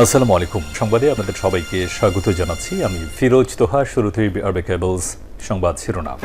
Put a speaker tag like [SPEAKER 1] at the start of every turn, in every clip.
[SPEAKER 1] আসসালামু আলাইকুম। সংবাদে আপনাদের সবাইকে স্বাগত জানাচ্ছি। আমি ফিরোজ তোহা, শুরুতেই আরবে কেবলস সংবাদ শিরোনাম।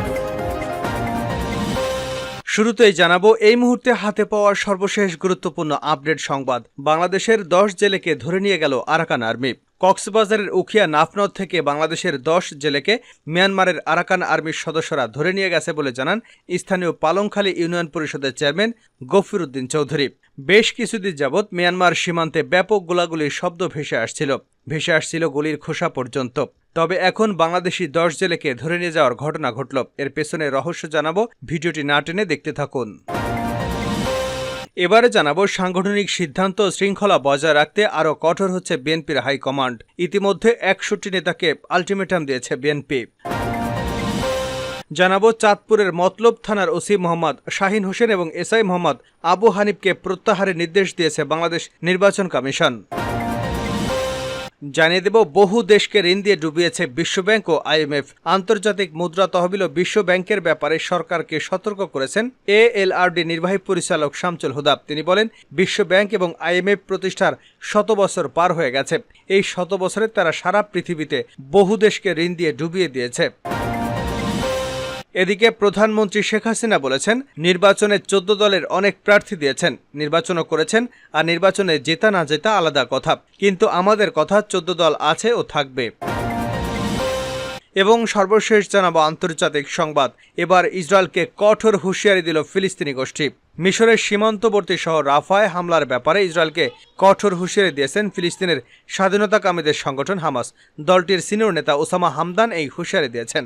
[SPEAKER 2] শুরুতেই জানাব, এই মুহূর্তে হাতে পাওয়া সর্বশেষ গুরুত্বপূর্ণ আপডেট সংবাদ। বাংলাদেশের দশ জেলেকে ধরে নিয়ে গেল আরাকান আর্মি। কক্সবাজারের উখিয়া নাফনদ থেকে বাংলাদেশের দশ জেলেকে মিয়ানমারের আরাকান আর্মির সদস্যরা ধরে নিয়ে গেছে বলে জানান স্থানীয় পালংখালী ইউনিয়ন পরিষদের চেয়ারম্যান গফির উদ্দিন চৌধুরী। বেশ কিছুদিন যাবৎ মিয়ানমার সীমান্তে ব্যাপক গোলাগুলির শব্দ ভেসে আসছিল ভেসে আসছিল গুলির খোসা পর্যন্ত। তবে এখন বাংলাদেশি দশ জেলেকে ধরে নিয়ে যাওয়ার ঘটনা ঘটল। এর পেছনে রহস্য জানাব, ভিডিওটি না টেনে দেখতে থাকুন। এবারে জানাব সাংগঠনিক সিদ্ধান্ত শৃঙ্খলা বজায় রাখতে আরও কঠোর হচ্ছে বিএনপির হাইকমান্ড। ইতিমধ্যে একষট্টি নেতাকে আলটিমেটাম দিয়েছে বিএনপি। জানাব চাঁদপুরের মতলব থানার ওসি মোহাম্মদ শাহিন হোসেন এবং এসআই মোহাম্মদ আবু হানিফকে প্রত্যাহারের নির্দেশ দিয়েছে বাংলাদেশ নির্বাচন কমিশন। জানিয়ে দেব, বহু দেশকে ঋণ দিয়ে ডুবিয়েছে বিশ্বব্যাংক ও আইএমএফ আন্তর্জাতিক মুদ্রা তহবিল ও বিশ্ব ব্যাংকের ব্যাপারে সরকারকে সতর্ক করেছেন এ এএলআরডি নির্বাহী পরিচালক শামচুল হুদাব। তিনি বলেন বিশ্ব ব্যাংক এবং আইএমএফ প্রতিষ্ঠার শত বছর পার হয়ে গেছে। এই শত বছরে তারা সারা পৃথিবীতে বহু দেশকে ঋণ দিয়ে ডুবিয়ে দিয়েছে। এদিকে প্রধানমন্ত্রী শেখ হাসিনা বলেছেন, নির্বাচনে চোদ্দ দলের অনেক প্রার্থী দিয়েছেন, নির্বাচনও করেছেন, আর নির্বাচনে জেতা না জেতা আলাদা কথা। কিন্তু আমাদের কথা চোদ্দ দল আছে ও থাকবে। এবং সর্বশেষ জানাব আন্তর্জাতিক সংবাদ। এবার ইসরায়েলকে কঠোর হুঁশিয়ারি দিল ফিলিস্তিনি গোষ্ঠী। মিশরের সীমান্তবর্তী শহর রাফায় হামলার ব্যাপারে ইসরায়েলকে কঠোর হুঁশিয়ারি দিয়েছেন ফিলিস্তিনের স্বাধীনতাকামীদের সংগঠন হামাস। দলটির সিনিয়র নেতা ওসামা হামদান এই হুঁশিয়ারি দিয়েছেন।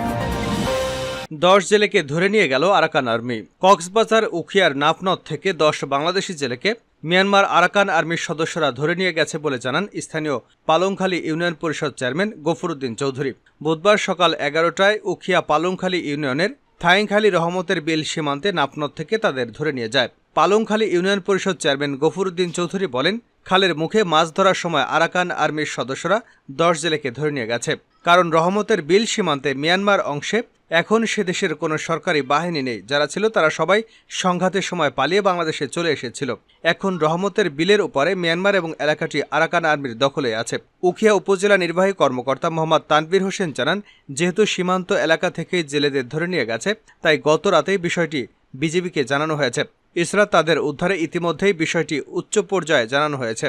[SPEAKER 2] দশ জেলেকে ধরে নিয়ে গেল আরাকান আর্মি। কক্সবাজার, উখিয়ার, নাফনদ থেকে দশ বাংলাদেশি জেলেকে মিয়ানমার আরাকান আর্মির সদস্যরা ধরে নিয়ে গেছে বলে জানান স্থানীয় পালংখালী ইউনিয়ন পরিষদ চেয়ারম্যান গফরুদ্দিন চৌধুরী। বুধবার সকাল এগারোটায় উখিয়া পালংখালী ইউনিয়নের থাইংখালী রহমতের বিল সীমান্তে নাফনদ থেকে তাদের ধরে নিয়ে যায়। পালংখালী ইউনিয়ন পরিষদ চেয়ারম্যান গফরুদ্দিন চৌধুরী বলেন খালের মুখে মাছ ধরার সময় আরাকান আর্মির সদস্যরা দশ জেলেকে ধরে নিয়ে গেছে। কারণ রহমতের বিল সীমান্তে মিয়ানমার অংশে এখন সে দেশের কোনো সরকারি বাহিনী নেই। যারা ছিল তারা সবাই সংঘাতের সময় পালিয়ে বাংলাদেশে চলে এসেছিল। এখন রহমতের বিলের উপরে মিয়ানমার এবং এলাকাটি আরাকান আর্মির দখলে আছে। উখিয়া উপজেলা নির্বাহী কর্মকর্তা মোহাম্মদ তানভীর হোসেন জানান, যেহেতু সীমান্ত এলাকা থেকে জেলেদের ধরে নিয়ে গেছে, তাই গত রাতেই বিষয়টি বিজেপিকে জানানো হয়েছে। এছাড়া তাদের উদ্ধারে ইতিমধ্যেই বিষয়টি উচ্চ পর্যায়ে জানানো হয়েছে।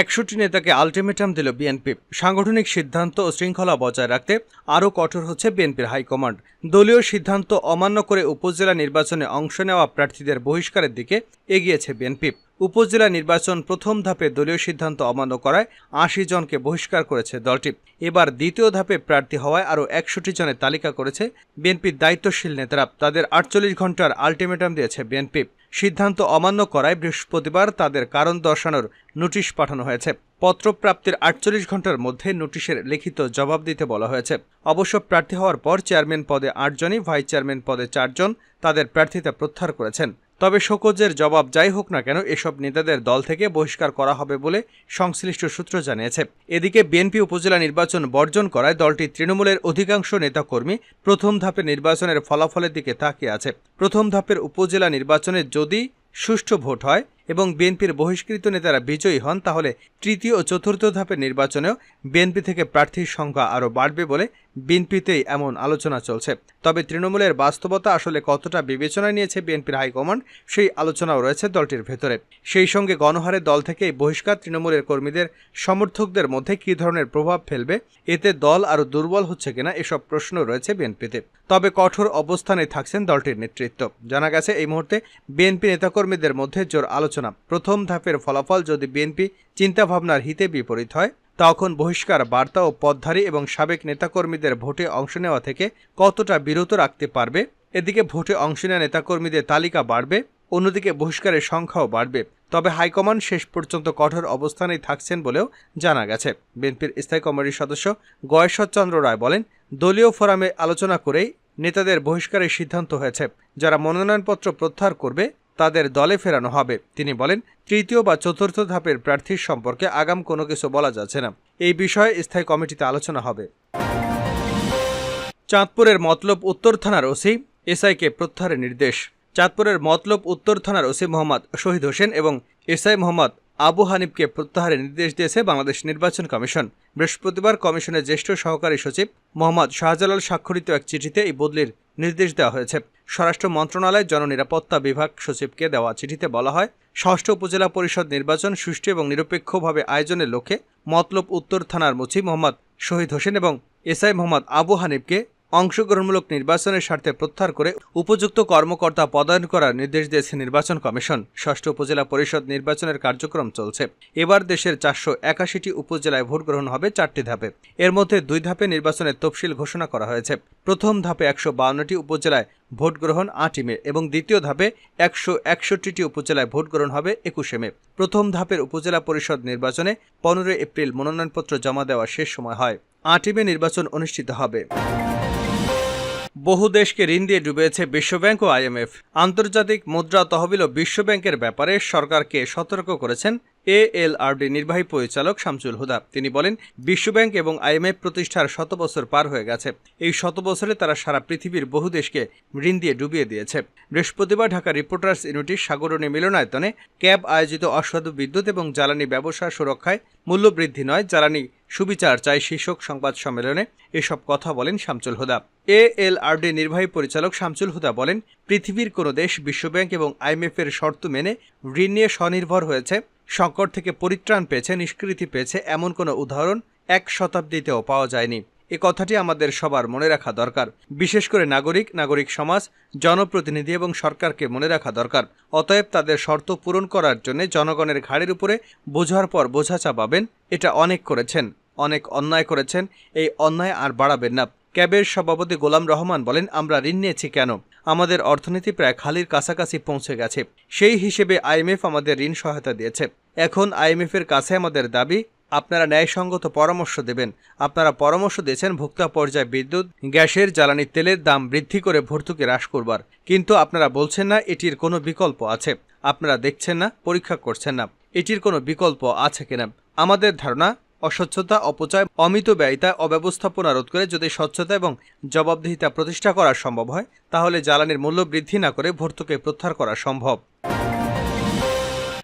[SPEAKER 2] একষট্টি নেতাকে আলটিমেটাম দিল বিএনপি। সাংগঠনিক সিদ্ধান্ত ও শৃঙ্খলা বজায় রাখতে আরও কঠোর হচ্ছে বিএনপির হাইকমান্ড। দলীয় সিদ্ধান্ত অমান্য করে উপজেলা নির্বাচনে অংশ নেওয়া প্রার্থীদের বহিষ্কারের দিকে এগিয়েছে বিএনপি। উপজেলা নির্বাচন প্রথম ধাপে দলীয় সিদ্ধান্ত অমান্য করায় আশি জনকে বহিষ্কার করেছে দলটি। এবার দ্বিতীয় ধাপে প্রার্থী হওয়ায় আরও একষট্টি জনের তালিকা করেছে বিএনপির দায়িত্বশীল নেতারা। তাদের আটচল্লিশ ঘণ্টার আলটিমেটাম দিয়েছে বিএনপি। সিদ্ধান্ত অমান্য করায় বৃহস্পতিবার তাদের কারণ দর্শানোর নোটিশ পাঠানো হয়েছে। পত্রপ্রাপ্তির আটচল্লিশ ঘণ্টার মধ্যে নোটিশের লিখিত জবাব দিতে বলা হয়েছে। অবশ্য প্রার্থী হওয়ার পর চেয়ারম্যান পদে আটজনই ভাইস চেয়ারম্যান পদে চারজন তাদের প্রার্থিতা প্রত্যাহার করেছেন। তবে শোকজের জবাব যাই হোক না কেন, এসব নেতাদের দল থেকে বহিষ্কার করা হবে বলে সংশ্লিষ্ট সূত্র জানিয়েছে। এদিকে বিএনপি উপজেলা নির্বাচন বর্জন করায় দলটি তৃণমূলের অধিকাংশ নেতাকর্মী প্রথম ধাপে নির্বাচনের ফলাফলের দিকে তাকিয়ে আছে। প্রথম ধাপের উপজেলা নির্বাচনে যদি সুষ্ঠু ভোট হয় এবং বিএনপির বহিষ্কৃত নেতারা বিজয়ী হন, তাহলে তৃতীয় ও চতুর্থ ধাপের নির্বাচনেও বিএনপি থেকে প্রার্থীর সংখ্যা আরও বাড়বে বলে বিএনপিতেই এমন আলোচনা চলছে। তবে তৃণমূলের বাস্তবতা আসলে কতটা বিবেচনায় নিয়েছে বিএনপির হাইকমান্ড, সেই আলোচনাও রয়েছে দলটির ভেতরে। সেই সঙ্গে গণহারে দল থেকে বহিষ্কার তৃণমূলের কর্মীদের, সমর্থকদের মধ্যে কী ধরনের প্রভাব ফেলবে, এতে দল আরও দুর্বল হচ্ছে কিনা এসব প্রশ্ন রয়েছে বিএনপিতে। তবে কঠোর অবস্থানে থাকছেন দলটির নেতৃত্ব। জানা গেছে, এই মুহূর্তে বিএনপি নেতাকর্মীদের মধ্যে জোর আলোচনা। প্রথম ধাপের ফলাফল যদি বিএনপি চিন্তাভাবনার হিতে বিপরীত হয় তখন বহিষ্কার, বার্তা ও পদধারী এবং সাবেক নেতাকর্মীদের ভোটে অংশ নেওয়া থেকে কতটা বিরত রাখতে পারবে? এদিকে ভোটে অংশ নেওয়া নেতাকর্মীদের তালিকা বাড়বে, অন্যদিকে বহিষ্কারের সংখ্যাও বাড়বে। তবে হাইকমান্ড শেষ পর্যন্ত কঠোর অবস্থানেই থাকছেন বলেও জানা গেছে। বিএনপির স্থায়ী কমিটির সদস্য গয়েশ্বরচন্দ্র রায় বলেন, দলীয় ফোরামে আলোচনা করেই নেতাদের বহিষ্কারের সিদ্ধান্ত হয়েছে। যারা মনোনয়নপত্র প্রত্যাহার করবে তাদের দলে ফেরানো হবে। তিনি বলেন, তৃতীয় বা চতুর্থ ধাপের প্রার্থীর সম্পর্কে আগাম কোনো কিছু বলা যাচ্ছে না। এই বিষয়ে স্থায়ী কমিটিতে আলোচনা হবে। চাঁদপুরের মতলব উত্তর থানার ওসি এসআইকে প্রত্যাহারের নির্দেশ। চাঁদপুরের মতলব উত্তর থানার ওসি মোহাম্মদ শহীদ হোসেন এবং এসআই মোহাম্মদ আবু হানিফকে প্রত্যাহারের নির্দেশ দিয়েছে বাংলাদেশ নির্বাচন কমিশন। বৃহস্পতিবার কমিশনের জ্যেষ্ঠ সহকারী সচিব মোহাম্মদ শাহজালাল স্বাক্ষরিত এক চিঠিতে এই বদলির নির্দেশ দেওয়া হয়েছে। স্বরাষ্ট্র মন্ত্রণালয় জননিরাপত্তা বিভাগ সচিবকে দেওয়া চিঠিতে বলা হয় ষষ্ঠ উপজেলা পরিষদ নির্বাচন সুষ্ঠু এবং নিরপেক্ষভাবে আয়োজনের লক্ষ্যে মতলব উত্তর থানার মুচি মোহাম্মদ শহীদ হোসেন এবং এসআই মোহাম্মদ আবু হানিফকে অংশগ্রহণমূলক নির্বাচনের স্বার্থে প্রত্যাহার করে উপযুক্ত কর্মকর্তা পদায়ন করার নির্দেশ দিয়েছে নির্বাচন কমিশন। ষষ্ঠ উপজেলা পরিষদ নির্বাচনের কার্যক্রম চলছে। এবার দেশের চারশো একাশিটি উপজেলায় ভোট গ্রহণ হবে চারটি ধাপে। এর মধ্যে দুই ধাপে নির্বাচনের তফসিল ঘোষণা করা হয়েছে। প্রথম ধাপে একশো বাউন্নটি উপজেলায় ভোট গ্রহণ আটই মে এবং দ্বিতীয় ধাপে একশো একষট্টিটি উপজেলায় ভোট গ্রহণ হবে একুশে মে। প্রথম ধাপের উপজেলা পরিষদ নির্বাচনে পনেরোই এপ্রিল মনোনয়নপত্র জমা দেওয়ার শেষ সময় হয়। আটই মে নির্বাচন অনুষ্ঠিত হবে। বহু দেশকে ঋণ দিয়ে ডুবেছে বিশ্বব্যাংক ও আইএমএফ আন্তর্জাতিক মুদ্রা তহবিল ও বিশ্বব্যাংকের ব্যাপারে সরকারকে সতর্ক করেছেন এএলআরডি নির্বাহী পরিচালক শামসুল হুদা। তিনি বলেন, বিশ্বব্যাংক এবং আইএমএফ প্রতিষ্ঠার শত বছর পার হয়ে গেছে। এই শত বছরে তারা সারা পৃথিবীর বহু দেশকে ঋণ দিয়ে ডুবিয়ে দিয়েছে। বৃহস্পতিবার ঢাকা রিপোর্টার্স ইউনিটির সাগরণী মিলনায়তনে ক্যাব আয়োজিত অসাধু বিদ্যুৎ এবং জ্বালানি ব্যবসা সুরক্ষায় মূল্যবৃদ্ধি নয়, জ্বালানি সুবিচার চাই শীর্ষক সংবাদ সম্মেলনে। এসব কথা বলেন শামচুল হুদা। এ এল এএলআরডি নির্বাহী পরিচালক শামসুল হুদা বলেন, পৃথিবীর কোনো দেশ বিশ্বব্যাংক এবং আইএমএফ এর শর্ত মেনে ঋণ নিয়ে স্বনির্ভর হয়েছে। সংকট থেকে পরিত্রাণ পেয়েছে, নিষ্কৃতি পেয়েছে এমন কোনো উদাহরণ এক শতাব্দীতেও পাওয়া যায়নি। এ কথাটি আমাদের সবার মনে রাখা দরকার। বিশেষ করে নাগরিক নাগরিক সমাজ, জনপ্রতিনিধি এবং সরকারকে মনে রাখা দরকার। অতএব তাদের শর্ত পূরণ করার জন্য জনগণের ঘাড়ের উপরে বোঝার পর বোঝা চাপাবেন, এটা অনেক করেছেন, অনেক অন্যায় করেছেন, এই অন্যায় আর বাড়াবেন না। ক্যাবের সভাপতি গোলাম রহমান বলেন, আমরা ঋণ নিয়েছি কেন? আমাদের অর্থনীতি প্রায় খালির কাছাকাছি পৌঁছে গেছে। সেই হিসেবে আইএমএফ আমাদের ঋণ সহায়তা দিয়েছে। এখন আইএমএফ এর কাছে আমাদের দাবি আপনারা ন্যায়সঙ্গত পরামর্শ দেবেন। আপনারা পরামর্শ দিয়েছেন ভোক্তা পর্যায়ে বিদ্যুৎ, গ্যাসের, জ্বালানি তেলের দাম বৃদ্ধি করে ভর্তুকি হ্রাস করবার। কিন্তু আপনারা বলছেন না, এটির কোনো বিকল্প আছে। আপনারা দেখছেন না, পরীক্ষা করছেন না। এটির কোনো বিকল্প আছে কিনা? আমাদের ধারণা, অস্বচ্ছতা, অপচয়, অমিত ব্যয়িতা, অব্যবস্থাপনা রোধ করে যদি স্বচ্ছতা এবং জবাবদিহিতা প্রতিষ্ঠা করা সম্ভব হয়, তাহলে জ্বালানির মূল্য বৃদ্ধি না করে ভর্তুকি প্রত্যাহার করা সম্ভব।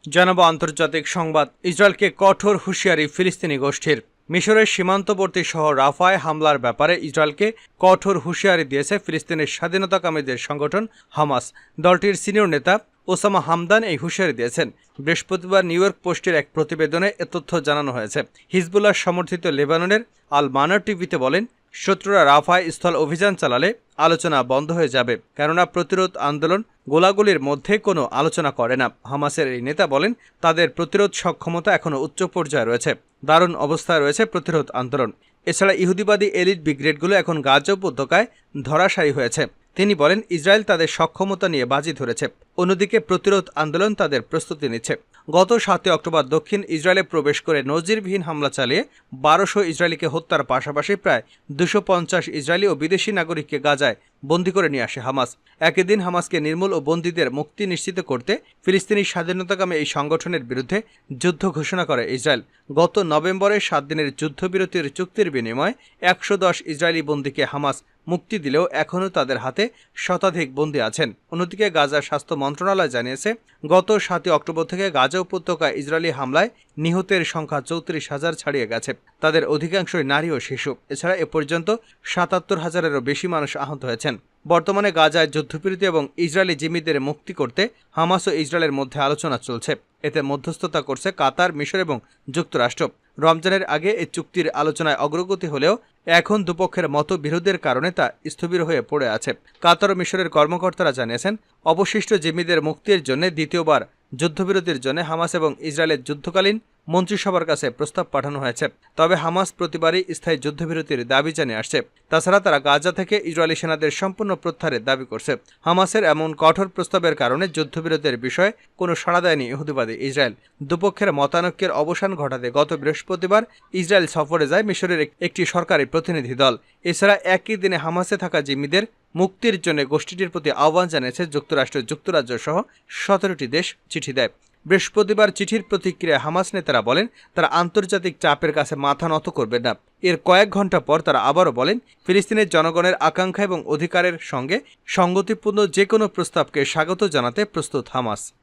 [SPEAKER 2] জানাব আন্তর্জাতিক সংবাদ, ইসরায়েলকে কঠোর হুঁশিয়ারি ফিলিস্তিনি গোষ্ঠীর। মিশরের সীমান্তবর্তী শহর রাফায় হামলার ব্যাপারে ইসরায়েলকে কঠোর হুঁশিয়ারি দিয়েছে ফিলিস্তিনের স্বাধীনতাকামীদের সংগঠন হামাস। দলটির সিনিয়র নেতা ওসামা হামদান এই হুঁশিয়ারি দিয়েছেন। বৃহস্পতিবার নিউ ইয়র্ক পোস্টের এক প্রতিবেদনে এ তথ্য জানানো হয়েছে। হিজবুল্লাহ সমর্থিত লেবাননের আল মানার টিভিতে বলেন শত্রুরা রাফায় স্থল অভিযান চালালে আলোচনা বন্ধ হয়ে যাবে, কেননা প্রতিরোধ আন্দোলন গোলাগুলির মধ্যে কোনো আলোচনা করে না। হামাসের এই নেতা বলেন, তাদের প্রতিরোধ সক্ষমতা এখনও উচ্চ পর্যায়ে রয়েছে। দারুণ অবস্থায় রয়েছে প্রতিরোধ আন্দোলন। এছাড়া ইহুদিবাদী এলিট ব্রিগেডগুলো এখন গাজা উপত্যকায় ধরাশায়ী হয়েছে। তিনি বলেন, ইসরায়েল তাদের সক্ষমতা নিয়ে বাজি ধরেছে। অন্যদিকে প্রতিরোধ আন্দোলন তাদের প্রস্তুতি নিচ্ছে। গত সাতই অক্টোবর দক্ষিণ ইসরায়েলে প্রবেশ করে নজিরবিহীন হামলা চালিয়ে বারোশো ইসরায়েলিকে হত্যার পাশাপাশি প্রায় দুশো পঞ্চাশ ইসরায়েলি ও বিদেশি নাগরিককে গাজায় বন্দি করে নিয়ে আসে হামাস। একই দিন হামাসকে নির্মূল ও বন্দীদের মুক্তি নিশ্চিত করতে ফিলিস্তিনি স্বাধীনতাকামী এই সংগঠনের বিরুদ্ধে যুদ্ধ ঘোষণা করে ইসরায়েল। গত নভেম্বরে সাত দিনের যুদ্ধবিরতির চুক্তির বিনিময়ে একশো দশ ইসরায়েলি বন্দীকে হামাস মুক্তি দিলেও এখনও তাদের হাতে শতাধিক বন্দী আছেন। অন্যদিকে গাজার স্বাস্থ্য মন্ত্রণালয় জানিয়েছে, গত সাতই অক্টোবর থেকে গাজা উপত্যকায় ইসরায়েলি হামলায় নিহতের সংখ্যা চৌত্রিশ হাজার ছাড়িয়ে গেছে। তাদের অধিকাংশই নারী ও শিশু। এছাড়া এ পর্যন্ত সাতাত্তর হাজারেরও বেশি মানুষ আহত হয়েছেন। বর্তমানে গাজায় যুদ্ধবিরতি এবং ইসরায়েলি জিম্মিদের মুক্তি করতে হামাস ও ইসরায়েলের মধ্যে আলোচনা চলছে। এতে মধ্যস্থতা করছে কাতার, মিশর এবং যুক্তরাষ্ট্র। রমজানের আগে এই চুক্তির আলোচনায় অগ্রগতি হলেও এখন দুপক্ষের মতবিরোধের কারণে তা স্থবির হয়ে পড়ে আছে। কাতার মিশরের কর্মকর্তারা জানিয়েছেন, অবশিষ্ট জিম্মিদের মুক্তির জন্য দ্বিতীয়বার যুদ্ধবিরতির জন্য হামাস এবং ইসরায়েলের যুদ্ধকালীন মন্ত্রিসভার কাছে প্রস্তাব পাঠানো হয়েছে। তবে হামাস প্রতিবারই স্থায়ী যুদ্ধবিরতির দাবি জানিয়ে আসছে। তাছাড়া তারা গাজা থেকে ইসরায়েলি সেনাদের সম্পূর্ণ প্রত্যাহারের দাবি করছে। হামাসের এমন কঠোর প্রস্তাবের কারণে যুদ্ধবিরতির বিষয়ে কোনো সাড়া দেয়নি ইহুদিবাদী ইসরায়েল। দুপক্ষের মতানৈক্যের অবসান ঘটাতে গত বৃহস্পতিবার ইসরায়েল সফরে যায় মিশরের একটি সরকারি প্রতিনিধি দল। এছাড়া একই দিনে হামাসে থাকা জিম্মিদের মুক্তির জন্য গোষ্ঠীটির প্রতি আহ্বান জানিয়েছে যুক্তরাষ্ট্র যুক্তরাজ্য সহ সতেরোটি দেশ চিঠি দেয়। বৃহস্পতিবার চিঠির প্রতিক্রিয়ায় হামাস নেতারা বলেন, তারা আন্তর্জাতিক চাপের কাছে মাথা নত করবে না। এর কয়েক ঘণ্টা পর তারা আবারও বলেন, ফিলিস্তিনের জনগণের আকাঙ্ক্ষা এবং অধিকারের সঙ্গে সঙ্গতিপূর্ণ যে কোনো প্রস্তাবকে স্বাগত জানাতে প্রস্তুত হামাস।